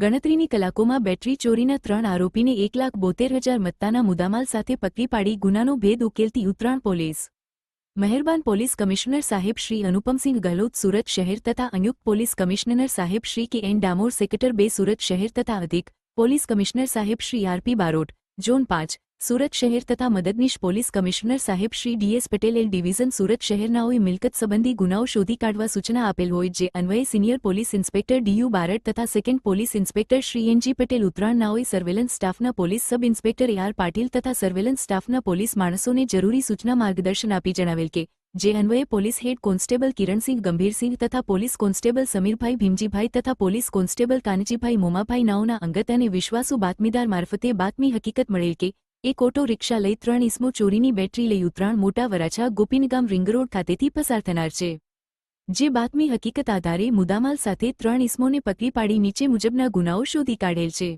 ગણતરીની કલાકોમાં બેટરી ચોરીના ત્રણ આરોપીને એક લાખ બોતેર હજાર મત્તાના મુદ્દામાલ સાથે પકડી પાડી ગુનાનો ભેદ ઉકેલતી ઉત્તરાણ પોલીસ. મહેરબાન પોલીસ કમિશનર સાહેબ શ્રી અનુપમસિંહ ગહલોત સુરત શહેર તથા અંયુક્ત પોલીસ કમિશનર સાહેબ શ્રી કે એન ડામોર સેક્રેટર બે સુરત શહેર તથા અધિક પોલીસ કમિશનર સાહેબ શ્રી આરપી બારોટ, ઝોન પાંચ સુરત શહેર તથા મદદનીશ પોલીસ કમિશનર સાહેબ Shri DS Patel L division Surat શહેરનાઓએ મિલકત સંબંધી ગુનાઓ શોધી કાઢવા સૂચના આપેલ હોય જે અન્વયે senior police inspector DU Barad તથા second police inspector Shri NG Patel ઉત્તરાયણનાઓએ surveillance સ્ટાફના police sub inspector R Patil તથા સર્વેલન્સ સ્ટાફના પોલીસ માણસોને જરૂરી સૂચના માર્ગદર્શન આપી જણાવેલ કે, જે અન્વયે police head constable Kiransinh Gambhirsinh તથા પોલીસ કોન્સ્ટેબલ સમીરભાઈ ભીમજીભાઈ તથા પોલીસ કોન્સ્ટેબલ કાનજીભાઈ મોમાભાઈ નાઓના અંગત અને વિશ્વાસુ બાતમીદાર મારફતે બાતમી હકીકત મળેલ કે એક ઓટો રિક્ષા લઈ ત્રણ ઇસમો ચોરીની બેટરી લઈ ઉતરાણ મોટા વરાછા ગોપીનગામ રિંગરોડ ખાતેથી પસાર થનાર છે. જે બાતમી હકીકત આધારે મુદામાલ સાથે ત્રણ ઇસમોને પકડી પાડી નીચે મુજબના ગુનાઓ શોધી કાઢેલ છે.